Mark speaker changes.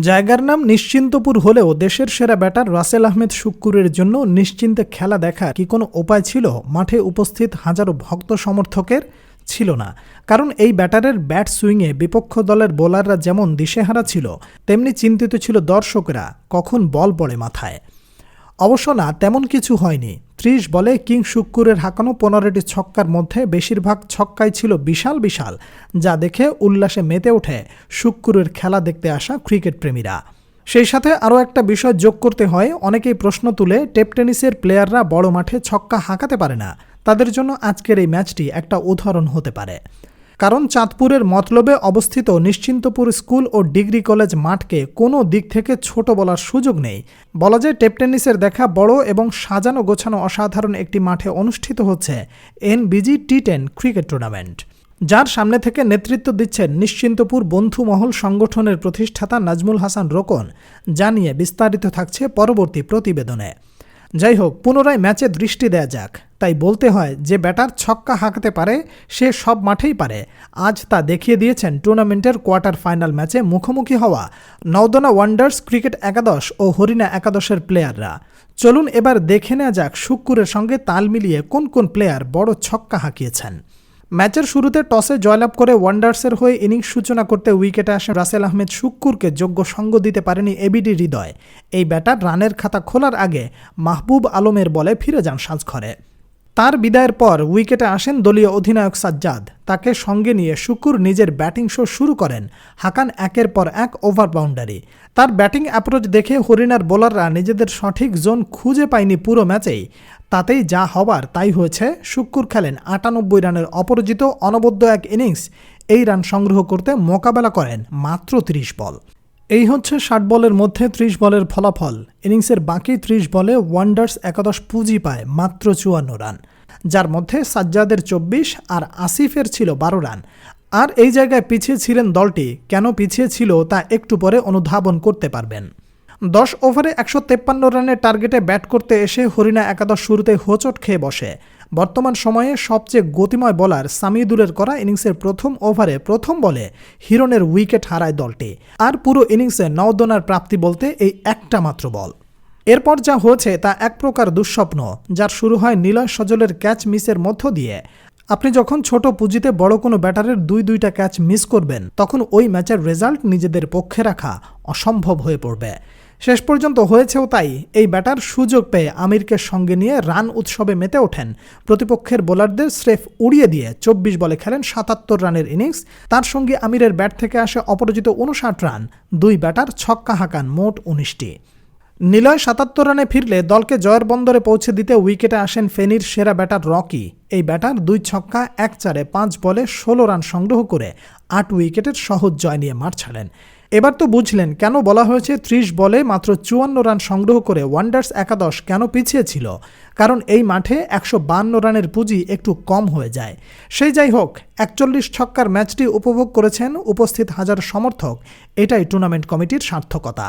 Speaker 1: জায়গার নাম নিশ্চিন্তপুর হলেও দেশের সেরা ব্যাটার রাসেল আহমেদ শুক্কুরের জন্য নিশ্চিন্তে খেলা দেখার কি কোনো উপায় ছিল? মাঠে উপস্থিত হাজারো ভক্ত সমর্থকের ছিল না। কারণ এই ব্যাটারের ব্যাট সুইংয়ে বিপক্ষ দলের বোলাররা যেমন দিশেহারা ছিল, তেমনি চিন্তিত ছিল দর্শকরা, কখন বল পড়ে মাথায়। অবশ্য না, তেমন কিছু হয়নি। ত্রিশ বলে কিং শুক্কুরের হাঁকানো পনেরোটি ছক্কার মধ্যে বেশিরভাগ ছক্কাই ছিল বিশাল বিশাল, যা দেখে উল্লাসে মেতে ওঠে শুক্কুরের খেলা দেখতে আসা ক্রিকেট প্রেমীরা। সেই সাথে আরও একটা বিষয় যোগ করতে হয়, অনেকেই প্রশ্ন তুলে টেপ টেনিসের প্লেয়াররা বড় মাঠে ছক্কা হাঁকাতে পারে না, তাদের জন্য আজকের এই ম্যাচটি একটা উদাহরণ হতে পারে। কারণ চাঁদপুরের মতলবে অবস্থিত নিশ্চিন্তপুর স্কুল ও ডিগ্রি কলেজ মাঠকে কোনো দিক থেকে ছোট বলার সুযোগ নেই। বলা যায় টেপ টেনিসের দেখা বড় এবং সাজানো গোছানো অসাধারণ একটি মাঠে অনুষ্ঠিত হচ্ছে NBG T ten cricket tournament. যার সামনে থেকে নেতৃত্ব দিচ্ছেন নিশ্চিন্তপুর বন্ধু মহল সংগঠনের প্রতিষ্ঠাতা নাজমুল হাসান রোকন। জানিয়ে বিস্তারিত থাকছে পরবর্তী প্রতিবেদনে। যাই হোক পুনরায় ম্যাচে দৃষ্টি দেয়া যাক। তাই বলতে হয়, যে ব্যাটার ছক্কা হাঁকতে পারে, সে সব মাঠেই পারে। আজ তা দেখিয়ে দিয়েছেন টুর্নামেন্টের কোয়ার্টার ফাইনাল ম্যাচে মুখোমুখি হওয়া নওদনা ওয়ান্ডার্স ক্রিকেট একাদশ ও হরিণা একাদশের প্লেয়াররা। চলুন এবার দেখে নেওয়া যাক শুক্কুরের সঙ্গে তাল মিলিয়ে কোন কোন প্লেয়ার বড় ছক্কা হাঁকিয়েছেন। ম্যাচের শুরুতে টসে জয়লাভ করে ওয়ান্ডার্সের হয়ে ইনিংস সূচনা করতে উইকেটে আসেন রাসেল আহমেদ শুক্কুরকে যোগ্য সঙ্গ দিতে পারেনি এবিডি হৃদয়। এই ব্যাটার রানের খাতা খোলার আগে মাহবুব আলমের বলে ফিরে যান সাজঘরে। তার বিদায়ের পর উইকেটে আসেন দলীয় অধিনায়ক সাজ্জাদ। তাকে সঙ্গে নিয়ে শুকুর নিজের ব্যাটিং শো শুরু করেন। হাকান একের পর এক ওভার বাউন্ডারি। তার ব্যাটিং অ্যাপ্রোচ দেখে হরিণার বোলাররা নিজেদের সঠিক জোন খুঁজে পায়নি পুরো ম্যাচেই। তাতেই যা হবার তাই হয়েছে। শুক্কুর খেলেন আটানব্বই রানের অপরাজিত অনবদ্য এক ইনিংস। এই রান সংগ্রহ করতে মোকাবেলা করেন মাত্র ত্রিশ বল। এই হচ্ছে ষাট বলের মধ্যে ত্রিশ বলের ফলাফল। ইনিংসের বাকি ত্রিশ বলে ওয়ান্ডার্স একাদশ পুঁজি পায় মাত্র চুয়ান্ন রান। যার মধ্যে সাজ্জাদের চব্বিশ আর আসিফের ছিল বারো রান। আর এই জায়গায় পিছিয়ে ছিলেন দলটি। কেন পিছিয়ে ছিল তা একটু পরে অনুধাবন করতে পারবেন। দশ ওভারে একশো তেপ্পান্ন রানের টার্গেটে ব্যাট করতে এসে হরিণা একাদশ শুরুতে হোঁচট খেয়ে বসে। বর্তমান সময়ে সবচেয়ে গতিময় বলার সামিদুলের করা ইনিংসের প্রথম ওভারে প্রথম বলে হিরনের উইকেট হারায় দলটি। আর পুরো ইনিংসে নওদনার প্রাপ্তি বলতে এই একটা মাত্র বল। এরপর যা হয়েছে তা এক প্রকার দুঃস্বপ্ন, যার শুরু হয় নিলয় সজলের ক্যাচ মিসের মধ্য দিয়ে। আপনি যখন ছোট পুঁজিতে বড় কোনো ব্যাটারের দুই দুইটা ক্যাচ মিস করবেন, তখন ওই ম্যাচের রেজাল্ট নিজেদের পক্ষে রাখা অসম্ভব হয়ে পড়বে। শেষ পর্যন্ত হয়েছেও তাই, এই ব্যাটার সুযোগ পেয়ে আমিরকে সঙ্গে নিয়ে রান উৎসবে মেতে ওঠেন। প্রতিপক্ষের বোলারদের স্রেফ উড়িয়ে দিয়ে চব্বিশ বলে খেলেন সাতাত্তর রানের ইনিংস। তার সঙ্গে আমিরের ব্যাট থেকে আসে অপরাজিত উনষাট রান। দুই ব্যাটার ছক্কা হাঁকান মোট উনিশটি। নিলয় সাতাত্তর রানে ফিরলে দলকে জয়ের বন্দরে পৌঁছে দিতে উইকেটে আসেন ফেনীর সেরা ব্যাটার রকি। এই ব্যাটার দুই ছক্কা, এক চারে পাঁচ বলে ষোলো রান সংগ্রহ করে আট উইকেটের সহজ জয় নিয়ে মাঠ ছাড়েন। এবার তো বুঝলেন কেন বলা হয়েছে ত্রিশ বলে মাত্র চুয়ান্ন রান সংগ্রহ করে ওয়ান্ডার্স একাদশ কেন পিছিয়ে ছিল? কারণ এই মাঠে একশো বান্ন রানের পুঁজি একটু কম হয়ে যায়। সেই যাই হোক, একচল্লিশ ছক্কার ম্যাচটি উপভোগ করেছেন উপস্থিত হাজার সমর্থক। এটাই টুর্নামেন্ট কমিটির সার্থকতা।